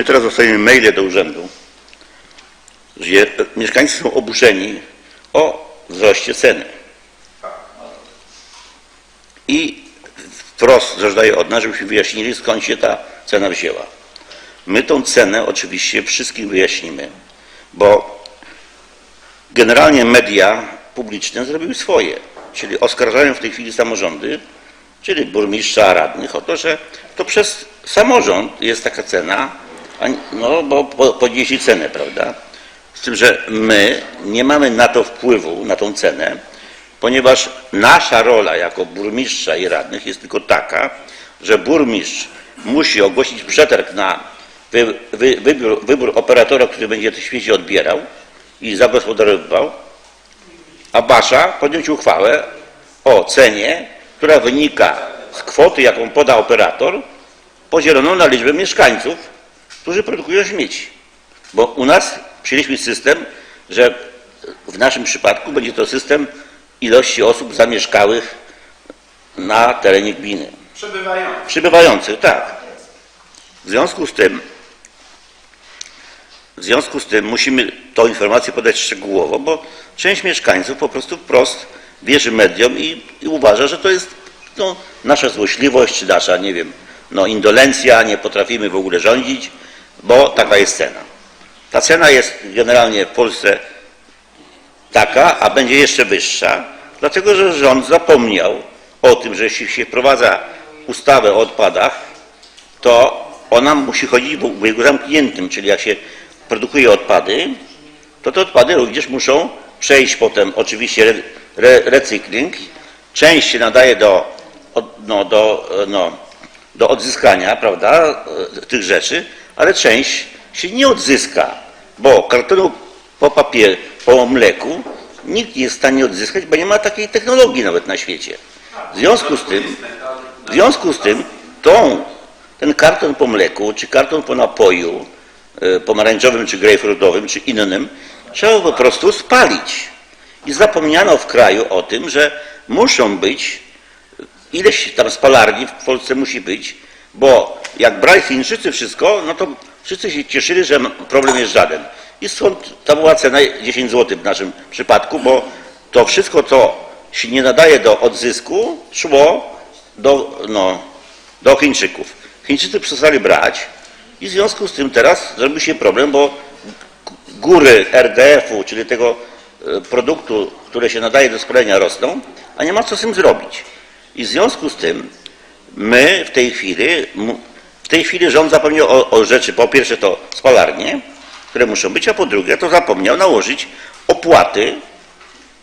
My teraz dostajemy maile do urzędu, że mieszkańcy są oburzeni o wzroście ceny. I wprost żądają od nas, żebyśmy wyjaśnili, skąd się ta cena wzięła. My tą cenę oczywiście wszystkim wyjaśnimy, bo generalnie media publiczne zrobiły swoje, czyli oskarżają w tej chwili samorządy, czyli burmistrza, radnych o to, że to przez samorząd jest taka cena, no bo po- podnieśli cenę, prawda? Z tym, że my nie mamy na to wpływu, na tą cenę, ponieważ nasza rola jako burmistrza i radnych jest tylko taka, że burmistrz musi ogłosić przetarg na wy, wy, wybór, wybór operatora, który będzie te śmieci odbierał i zagospodarowywał, a Basza podjąć uchwałę o cenie, która wynika z kwoty, jaką poda operator, podzieloną na liczbę mieszkańców, którzy produkują śmieci. Bo u nas przyjęliśmy system, że w naszym przypadku będzie to system ilości osób zamieszkałych na terenie gminy. Przebywający. Przybywających, tak. W związku z tym, w związku z tym musimy tą informację podać szczegółowo, bo część mieszkańców po prostu wprost wierzy mediom i, i uważa, że to jest no, nasza złośliwość, czy nasza, nie wiem, no, indolencja, nie potrafimy w ogóle rządzić, bo taka jest cena. Ta cena jest generalnie w Polsce taka, a będzie jeszcze wyższa, dlatego że rząd zapomniał o tym, że jeśli się wprowadza ustawę o odpadach, to ona musi chodzić w obiegu zamkniętym, czyli jak się produkuje odpady, to te odpady również muszą przejść potem oczywiście re, re, recykling. Część się nadaje do, no, do, no, do odzyskania, prawda, e, tych rzeczy, ale część się nie odzyska, bo kartonu po papier, po mleku nikt nie jest w stanie odzyskać, bo nie ma takiej technologii nawet na świecie. W związku z tym, w związku z tym tą, ten karton po mleku, czy karton po napoju e, pomarańczowym, czy grejpfrutowym, czy innym, trzeba po prostu spalić. I zapomniano w kraju o tym, że muszą być, ileś tam spalarni w Polsce musi być, bo jak brali Chińczycy wszystko, no to wszyscy się cieszyli, że problem jest żaden. I stąd ta była cena 10 zł w naszym przypadku, bo to wszystko, co się nie nadaje do odzysku, szło do, no, do Chińczyków. Chińczycy przestali brać i w związku z tym teraz zrobił się problem, bo góry RDF-u, czyli tego e, produktu, które się nadaje do spalenia rosną, a nie ma co z tym zrobić. I w związku z tym my w tej chwili, w tej chwili rząd zapomniał o, o rzeczy, po pierwsze to spalarnie, które muszą być, a po drugie to zapomniał nałożyć opłaty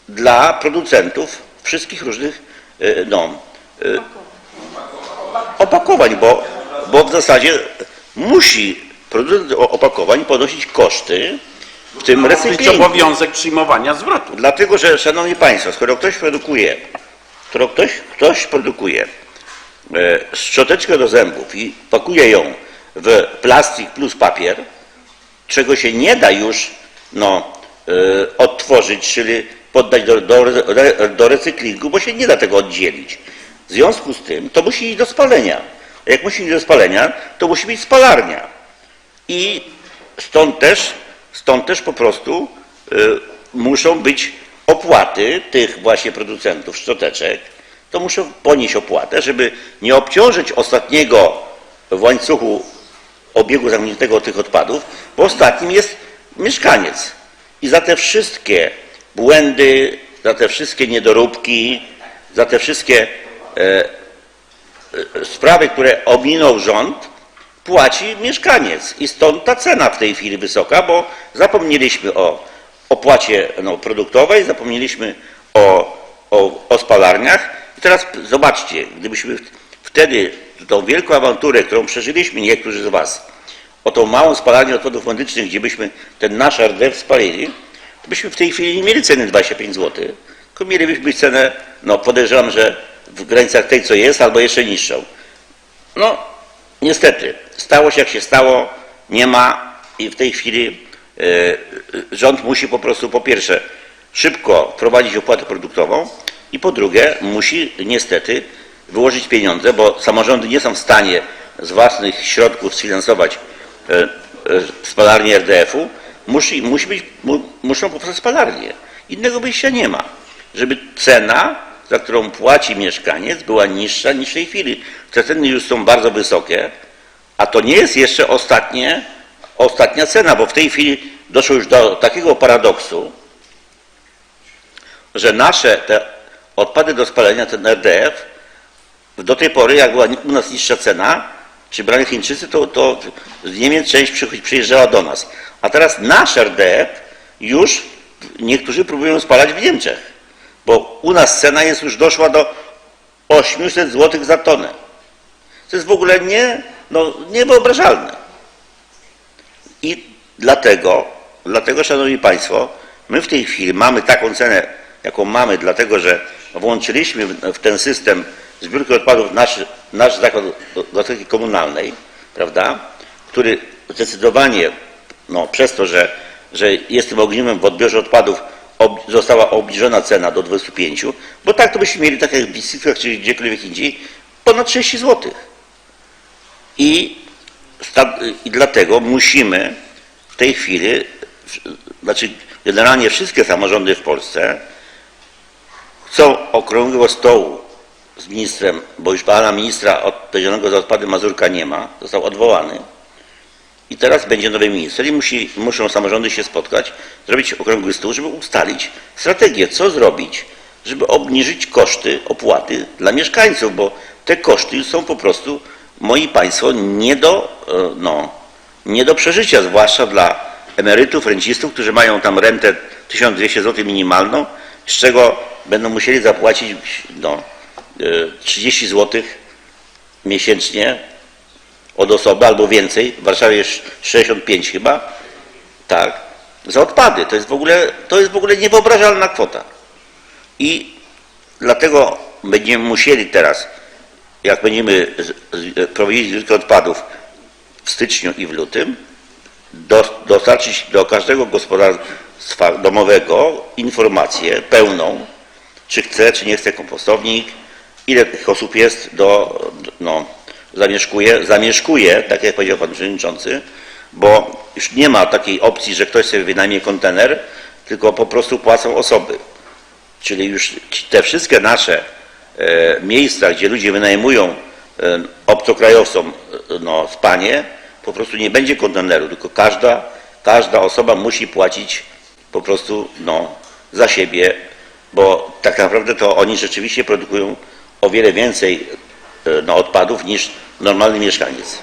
dla producentów wszystkich różnych e, no, e, opakowań, bo, bo w zasadzie musi producent opakowań ponosić koszty, w tym Być recyklingu. obowiązek przyjmowania zwrotu. Dlatego, że Szanowni Państwo, skoro ktoś produkuje, skoro ktoś, ktoś produkuje szczoteczkę do zębów i pakuje ją w plastik plus papier, czego się nie da już no, e, odtworzyć, czyli poddać do, do, do recyklingu, bo się nie da tego oddzielić. W związku z tym to musi iść do spalenia. A jak musi iść do spalenia, to musi być spalarnia. I stąd też, stąd też po prostu y, muszą być opłaty tych właśnie producentów szczoteczek. To muszą ponieść opłatę, żeby nie obciążyć ostatniego w łańcuchu obiegu zamkniętego tych odpadów, bo ostatnim jest mieszkaniec. I za te wszystkie błędy, za te wszystkie niedoróbki, za te wszystkie e, e, sprawy, które ominął rząd, płaci mieszkaniec. I stąd ta cena w tej chwili wysoka, bo zapomnieliśmy o opłacie no, produktowej, zapomnieliśmy o, o, o spalarniach. I teraz zobaczcie, gdybyśmy wtedy tą wielką awanturę, którą przeżyliśmy niektórzy z Was, o tą małą spalarnię odpadów medycznych, gdzie byśmy ten nasz RDF spalili, to byśmy w tej chwili nie mieli ceny 25 zł, tylko mielibyśmy cenę, no podejrzewam, że w granicach tej, co jest, albo jeszcze niższą. No, niestety, stało się jak się stało, nie ma i w tej chwili e, rząd musi po prostu po pierwsze szybko wprowadzić opłatę produktową i po drugie musi niestety wyłożyć pieniądze, bo samorządy nie są w stanie z własnych środków sfinansować e, spalarni RDF-u, musi, musi być, mu, muszą powstać spalarnie. Innego wyjścia nie ma. Żeby cena, za którą płaci mieszkaniec, była niższa niż w tej chwili. Te ceny już są bardzo wysokie, a to nie jest jeszcze ostatnie, ostatnia cena, bo w tej chwili doszło już do takiego paradoksu, że nasze te odpady do spalenia, ten RDF, do tej pory, jak była u nas niższa cena, czy brali Chińczycy, to, to z Niemiec część przyjeżdżała do nas. A teraz nasz RDF już niektórzy próbują spalać w Niemczech, bo u nas cena jest już doszła do 800 zł za tonę. To jest w ogóle nie, no, niewyobrażalne. I dlatego, dlatego, Szanowni Państwo, my w tej chwili mamy taką cenę, jaką mamy, dlatego że włączyliśmy w, ten system zbiórki odpadów nasz, nasz zakład gospodarki komunalnej, prawda, który zdecydowanie, no, przez to, że, że jest tym ogniwem w odbiorze odpadów, ob, została obniżona cena do 25, bo tak to byśmy mieli, tak jak w Bicyklach czy gdziekolwiek indziej, ponad 30 złotych. I, I dlatego musimy w tej chwili, znaczy generalnie wszystkie samorządy w Polsce chcą okrągłego stołu z ministrem, bo już pana ministra odpowiedzialnego za odpady Mazurka nie ma, został odwołany. I teraz będzie nowy minister i musi, muszą samorządy się spotkać, zrobić okrągły stół, żeby ustalić strategię, co zrobić, żeby obniżyć koszty, opłaty dla mieszkańców, bo te koszty są po prostu, moi państwo, nie do, e, no, nie do przeżycia, zwłaszcza dla emerytów, rencistów, którzy mają tam rentę 1200 zł minimalną, z czego będą musieli zapłacić no, e, 30 zł miesięcznie od osoby albo więcej, w Warszawie jest 65 chyba, tak, za odpady. To jest w ogóle, to jest w ogóle niewyobrażalna kwota. I dlatego będziemy musieli teraz, jak będziemy prowadzić zbiórkę odpadów w styczniu i w lutym, do, dostarczyć do każdego gospodarstwa domowego informację pełną, czy chce, czy nie chce kompostownik, ile tych osób jest do, no, zamieszkuje, zamieszkuje, tak jak powiedział pan przewodniczący, bo już nie ma takiej opcji, że ktoś sobie wynajmie kontener, tylko po prostu płacą osoby. Czyli już te wszystkie nasze e, miejsca, gdzie ludzie wynajmują e, obcokrajowcom e, no, spanie, po prostu nie będzie konteneru, tylko każda, każda osoba musi płacić po prostu no, za siebie, bo tak naprawdę to oni rzeczywiście produkują o wiele więcej e, no, odpadów niż normalny mieszkaniec.